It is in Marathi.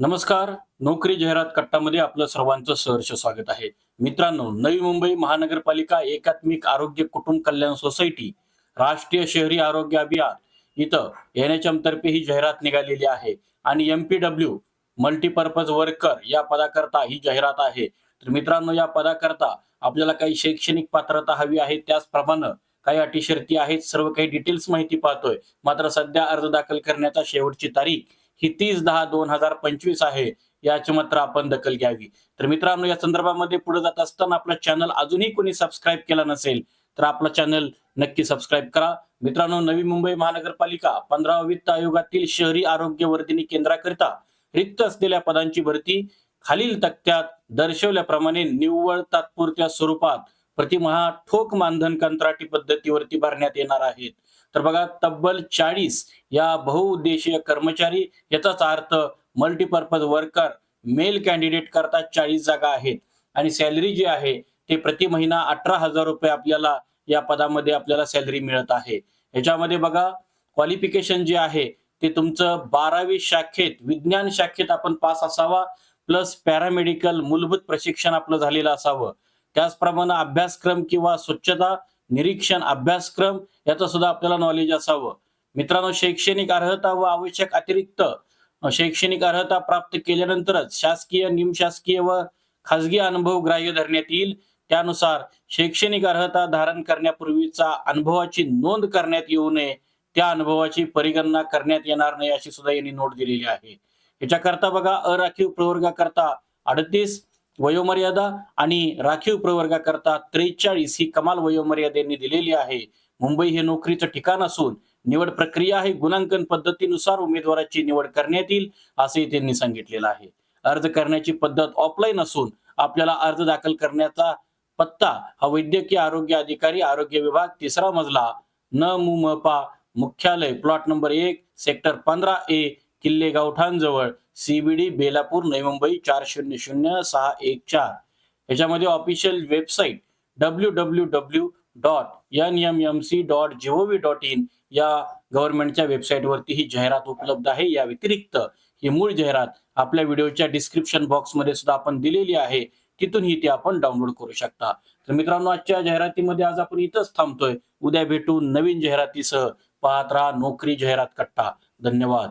नमस्कार. नोकरी जाहिरात कट्टामध्ये आपलं सर्वांचं सहर्ष स्वागत आहे. मित्रांनो नवी मुंबई महानगरपालिका एकात्मिक आरोग्य कुटुंब कल्याण सोसायटी राष्ट्रीय शहरी आरोग्य अभियान इथं एन एनएचएम तर्फे ही जाहिरात निघालेली आहे आणि एमपीडब्ल्यू मल्टीपर्पज वर्कर या पदाकरता ही जाहिरात आहे. तर मित्रांनो या पदाकरता आपल्याला काही शैक्षणिक पात्रता हवी आहे. त्याचप्रमाणे काही अटी शर्ती आहेत. सर्व काही डिटेल्स माहिती पाहतोय. मात्र सध्या अर्ज दाखल करण्याचा शेवटची तारीख ही तीस दहा दोन हजार पंचवीस आहे याची मात्र आपण दखल घ्यावी. तर मित्रांनो या संदर्भामध्ये पुढे जात असताना आपला चॅनल अजूनही कोणी सबस्क्राईब केला नसेल तर आपला चॅनल नक्की सबस्क्राईब करा. मित्रांनो नवी मुंबई महानगरपालिका पंधरावा वित्त आयोगातील शहरी आरोग्य वर्धिनी केंद्राकरिता रिक्त असलेल्या पदांची भरती खालील तक्त्यात दर्शवल्याप्रमाणे निव्वळ तात्पुरत्या स्वरूपात प्रतिमहा ठोक मानधन कंत्राटी पद्धतीवरती भरण्यात येणार आहेत. तर बघा तब्बल चाळीस या बहुउद्देशीय कर्मचारी याचाच अर्थ मल्टीपर्पज वर्कर मेल कॅन्डिडेट करता चाळीस जागा आहेत. आणि सॅलरी जी आहे ते प्रति महिना अठरा हजार रुपये आपल्याला या पदामध्ये आपल्याला सॅलरी मिळत आहे. याच्यामध्ये बघा क्वालिफिकेशन जे आहे ते तुमचं बारावी शाखेत विज्ञान शाखेत आपण पास असावा प्लस पॅरामेडिकल मूलभूत प्रशिक्षण आपलं झालेलं असावं. त्याचप्रमाणे अभ्यासक्रम किंवा स्वच्छता निरीक्षण अभ्यासक्रम याचं सुद्धा आपल्याला नॉलेज असावं. मित्रांनो शैक्षणिक अर्हता व आवश्यक अतिरिक्त शैक्षणिक अर्हता प्राप्त केल्यानंतरच शासकीय निमशासकीय व खाजगी अनुभव ग्राह्य धरण्यात येईल. त्यानुसार शैक्षणिक अर्हता धारण करण्यापूर्वीचा अनुभवाची नोंद करण्यात येऊ नये. त्या अनुभवाची परिगणना करण्यात येणार नाही अशी सुद्धा यांनी नोट दिलेली आहे. याच्याकरता बघा अराखीव प्रवर्गाकरता अडतीस वयोमर्यादा आणि राखीव प्रवर्गाकरता त्रेचाळीस ही कमाल वयोमर्यादेने दिलेली आहे. मुंबई हे नोकरीचं ठिकाण असून निवड प्रक्रिया हे गुणांकन पद्धतीनुसार उमेदवाराची निवड करण्यात येईल असे त्यांनी सांगितलेलं आहे. अर्ज करण्याची पद्धत ऑफलाईन असून आपल्याला अर्ज दाखल करण्याचा पत्ता हा वैद्यकीय आरोग्य अधिकारी आरोग्य विभाग तिसरा मजला न मुमपा मुख्यालय प्लॉट नंबर एक सेक्टर पंधरा ए किल्ले गावठाणजवळ सीबीडी बेलापूर नवी मुंबई चार शून्य शून्य सहा एक चार. याच्यामध्ये official website W W W dot N M M C dot G O V dot in या गव्हर्नमेंटच्या वेबसाईटवरती ही जाहिरात उपलब्ध आहे. या व्यतिरिक्त ही मूळ जाहिरात आपल्या व्हिडिओच्या डिस्क्रिप्शन बॉक्समध्ये सुद्धा आपण दिलेली आहे. तिथूनही ती आपण डाउनलोड करू शकता. तर मित्रांनो आजच्या जाहिरातीमध्ये आज आपण इथंच थांबतोय. उद्या भेटू नवीन जाहिरातीसह. पाहत राहा नोकरी जाहिरात कट्टा. धन्यवाद.